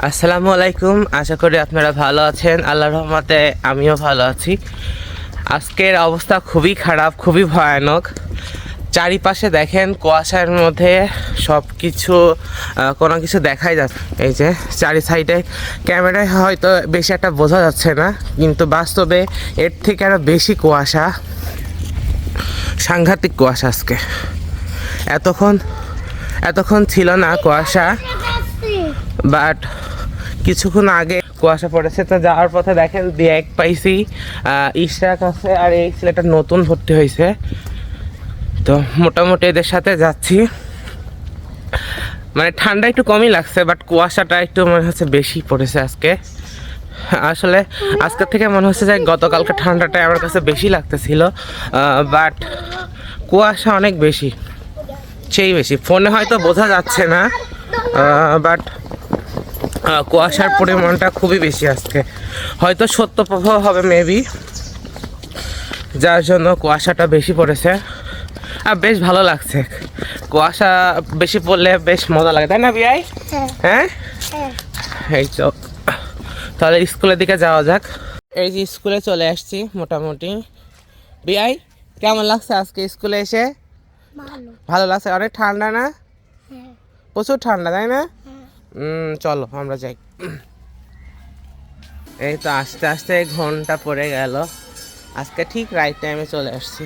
আসসালামু আলাইকুম, আশা করি আপনারা ভালো আছেন। আল্লাহ রহমতে আমিও ভালো আছি। আজকের অবস্থা খুবই খারাপ, খুবই ভয়ানক। চারিপাশে দেখেন, কুয়াশার মধ্যে সব কিছু কোনো কিছু দেখাই যাচ্ছে। এই যে, চারি সাইডে ক্যামেরায় হয়তো বেশি একটা বোঝা যাচ্ছে না, কিন্তু বাস্তবে এর থেকে আরও বেশি কুয়াশা, সাংঘাতিক কুয়াশা আজকে। এতক্ষণ এতক্ষণ ছিল না কুয়াশা। বাট কিছুক্ষণ আগে কুয়াশা পড়েছে, তো যাওয়ার পথে দেখেন ব্যাগ পাইছি ইশরাক আছে আর এই ছেলেটা নতুন ভর্তি হয়েছে। তো মোটামুটি এদের সাথে যাচ্ছি। মানে ঠান্ডা একটু কমই লাগছে, বাট কুয়াশাটা একটু মনে হচ্ছে বেশি পড়েছে আজকে। আসলে আজকের থেকে মনে হচ্ছে যে গতকালকে ঠান্ডাটা আমার কাছে বেশি লাগতেছিল বাট কুয়াশা অনেক বেশি, সেই বেশি। ফোনে হয়তো বোঝা যাচ্ছে না বাট কুয়াশার পরিমাণটা খুবই বেশি আজকে। হয়তো সত্য প্রভাব হবে মেবি যার জন্য কুয়াশাটা বেশি পড়েছে। আর বেশ ভালো লাগছে। কুয়াশা বেশি পড়লে বেশ মজা লাগে তাই না বিয়াই? হ্যাঁ। এই তো। তাহলে স্কুলের দিকে যাওয়া যাক। এই যে স্কুলে চলে আসছি মোটামুটি। বিয়াই কেমন লাগছে আজকে স্কুলে এসে? ভালো। লাগছে? অনেক ঠান্ডা না? হ্যাঁ। প্রচুর ঠান্ডা তাই না? হ্যাঁ চলো, আমরা যাই। এই তো আস্তে আস্তে ঘণ্টা পড়ে গেল। আজকে ঠিক রাইট টাইমে চলে আসছি।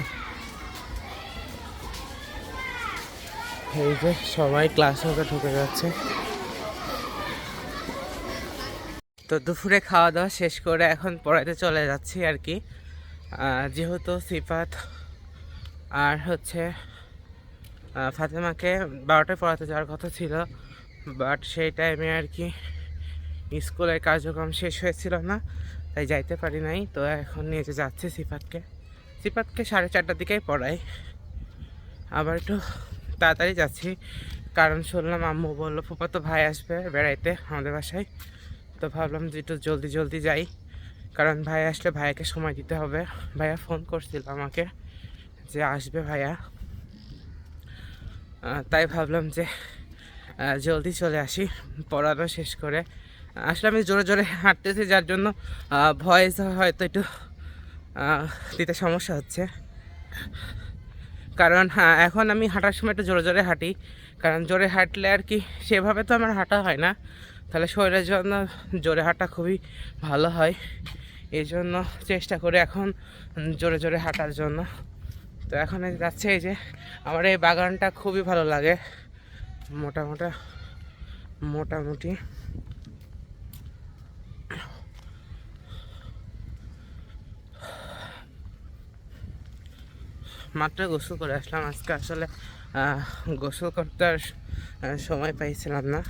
এই যে সবাই ক্লাস হতে ঢুকে যাচ্ছে। তো দুপুরে খাওয়া দাওয়া শেষ করে এখন পড়াতে চলে যাচ্ছি আর কি। যেহেতু সিফাত আর হচ্ছে ফাতেমাকে বারোটায় পড়াতে যাওয়ার কথা ছিল বাট সেই টাইমে আর কি স্কুলের কার্যক্রম শেষ হয়েছিল না, তাই যাইতে পারি নাই। তো এখন নিয়ে যাচ্ছে সিফাতকে। সিফাতকে সাড়ে চারটার দিকেই পড়াই আবার একটু তাড়াতাড়ি যাচ্ছি, কারণ শুনলাম আম্মু বলল ফুপা তো ভাই আসবে বেড়াইতে আমাদের বাসায়। তো ভাবলাম যে একটু জলদি জলদি যাই, কারণ ভাই আসলে ভাইয়াকে সময় দিতে হবে। ভাইয়া ফোন করছিল আমাকে যে আসবে ভাইয়া। তাই ভাবলাম যে জলদি চলে আসি, পড়ানো শেষ করে। আসলে আমি জোরে জোরে হাঁটতেছি, যার জন্য ভয়েস হয়তো একটু দিতে সমস্যা হচ্ছে। কারণ এখন আমি হাঁটার সময় একটু জোরে জোরে হাঁটি। কারণ জোরে হাঁটলে আর কি, সেভাবে তো আমার হাঁটা হয় না। তাহলে শরীরের জন্য জোরে হাঁটা খুবই ভালো হয়। এই জন্য চেষ্টা করি এখন জোরে জোরে হাঁটার জন্য। তো এখন যাচ্ছে, এই যে, আমার এই বাগানটা খুবই ভালো লাগে। মোটামোটা মোটামুটি। মাত্র গোসল করে আসলাম। আজকে আসলে গোসল করতে আর সময় পাইছিলাম না।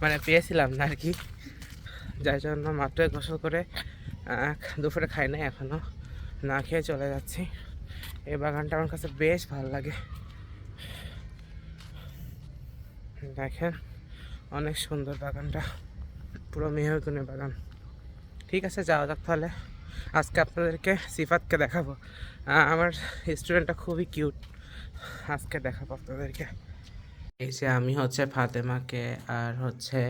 মানে পেয়েছিলাম না আর কি। যার জন্য মাত্র গোসল করে দুপুরে খাই নাই এখনও না খেয়ে চলে যাচ্ছি। এই বাগানটা আমার কাছে বেশ ভালো লাগে। দেখেন, অনেক সুন্দর বাগানটা। পুরো মেহগুনের বাগান। ঠিক আছে, যাওয়া যাক তাহলে। আজকে আপনাদেরকে সিফাতকে দেখাবো। আমার স্টুডেন্টটা খুবই কিউট আজকে দেখাবো আপনাদেরকে। এই যে আমি হচ্ছে ফাতেমাকে আর হচ্ছে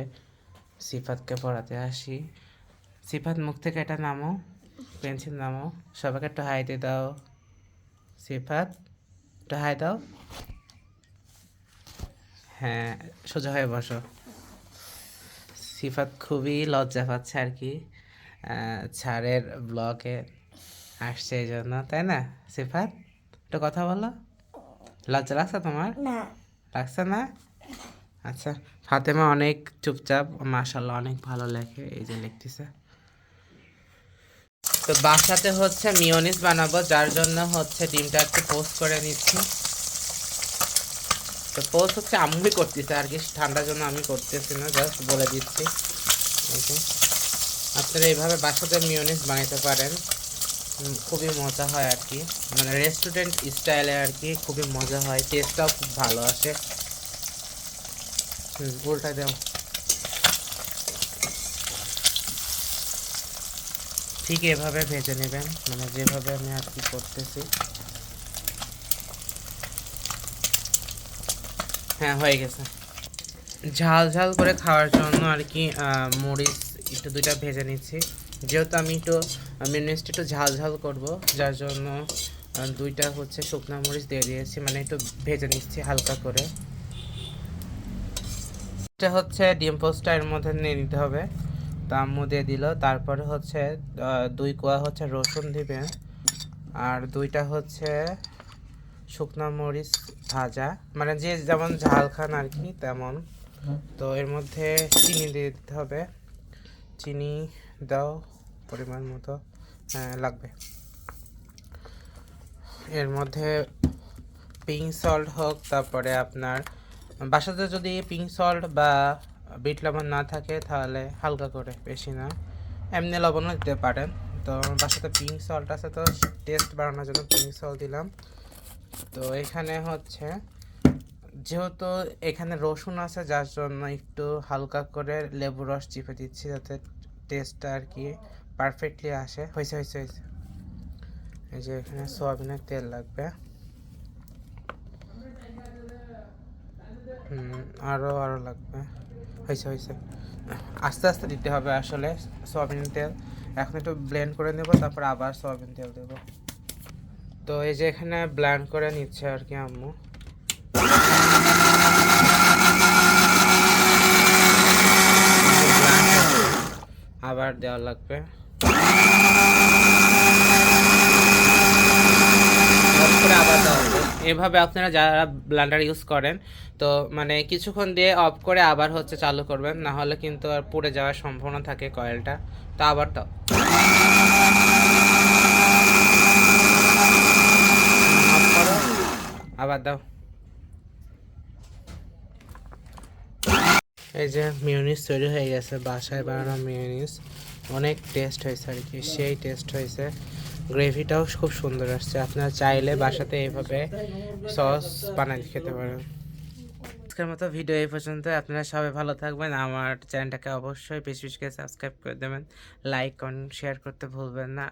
সিফাতকে পড়াতে আসি। সিফাত মুখ থেকে এটা নামো, পেন্সিল নামো। সবাইকে একটু হাই দিয়ে দাও। সিফাত, একটু হাই দাও। হ্যাঁ। সোজা হয়ে বসো। সিফাত খুবই লজ্জা পাচ্ছে আর কি। ছাড়ের ব্লকে আসছে এই জন্য তাই না? সিফাত একটু কথা বলো। লজ্জা লাগছে তোমার? না। লাগছে না? আচ্ছা ফাতেমা অনেক চুপচাপ মাশাল্লাহ অনেক ভালো লেখে এই যে লিখতেছে। তো বাসাতে হচ্ছে মিওনিস বানাবো যার জন্য হচ্ছে ডিমটা একটু পোস্ট করে নিচ্ছি। তো পোস্ট হচ্ছে আমি করতেছে, আর কি ঠান্ডার জন্য আমি করতেছি না জাস্ট বলে দিচ্ছি। আপনারা এইভাবে বাসাতে মিওনিস বানাতে পারেন। খুবই মজা হয় আর কি। মানে রেস্টুরেন্ট স্টাইলে আর কি খুবই মজা হয় টেস্টটাও খুব ভালো আসে। উল্টা দাও। ঠিক এভাবে ভেজে নেবেন মানে যেভাবে আমি আর কি করতেছি। হ্যাঁ হয়ে গেছে। ঝাল ঝাল করে খাওয়ার জন্য আর কি মরিচ একটু দুইটা ভেজে নিচ্ছি। যেহেতু আমি একটু মিনিস্ট একটু ঝাল ঝাল করব, যার জন্য দুইটা হচ্ছে শুকনা মরিচ দিয়ে দিয়েছি মানে একটু ভেজে নিচ্ছি হালকা করে। এটা হচ্ছে ডিম পোস্টটা এর মধ্যে নিয়ে নিতে হবে। তো আম্মু দিয়ে দিল, তারপরে হচ্ছে দুই কোয়া হচ্ছে রসুন দিবে, আর দুইটা হচ্ছে শুকনা মরিচ ভাজা মানে যে যেমন ঝাল খান আর কি তেমন। তো এর মধ্যে চিনি দিয়ে দিতে হবে। চিনি দাও পরিমাণ মতো হ্যাঁ, লাগবে। এর মধ্যে পিঙ্ক সল্ট হোক তারপরে আপনার বাসাতে যদি পিঙ্ক সল্ট বা বিট লবণ না থাকে তাহলে হালকা করে বেশি না। এমনি লবণও দিতে পারেন। তো বাসাতে পিঙ্ক সল্ট আছে তো টেস্ট বাড়ানোর জন্য পিঙ্ক সল্ট দিলাম। তো এখানে হচ্ছে, যেহেতু এখানে রসুন আছে, যার জন্য একটু হালকা করে লেবু রস চিপে দিচ্ছি যাতে টেস্টটা আর কি পারফেক্টলি আসে। হয়েছে হয়েছে হয়েছে। এই যে এখানে সোয়াবিনের তেল লাগবে। আরও আরও লাগবে। হয়েছে হয়েছে। আস্তে আস্তে দিতে হবে আসলে সোয়াবিন তেল। এখন একটু ব্লেন্ড করে নেব, তারপর আবার সোয়াবিন তেল দেব। তো এই যে এখানে ব্লেন্ড করে নিচ্ছে আর কি আম্মু। আবার দেওয়া লাগবে। এভাবে আপনারা যারা ব্লান্ডার ইউজ করেন, তো মানে কিছুক্ষণ দিয়ে অফ করে আবার হচ্ছে চালু করবেন, না হলে কিন্তু আর পুড়ে যাওয়ার সম্ভাবনা থাকে কয়েলটা। তো আবার দাও অফ করো আবার দাও। এই যে মিউনিস তৈরি হয়ে গেছে, বাসায় বানানো মিউনিস অনেক টেস্ট হয়েছে আর কি, সেই টেস্ট হয়েছে। গ্রেভিটাও খুব সুন্দর আসছে, আপনারা চাইলে বাসাতে এইভাবে সস বানাই খেতে পারেন। আজকের মতো ভিডিও এই পর্যন্ত আপনারা সবাই ভালো থাকবেন, আমার চ্যানেলটাকে অবশ্যই বেশি বেশি করে সাবস্ক্রাইব করে দেবেন। লাইক কমেন্ট শেয়ার করতে ভুলবেন না।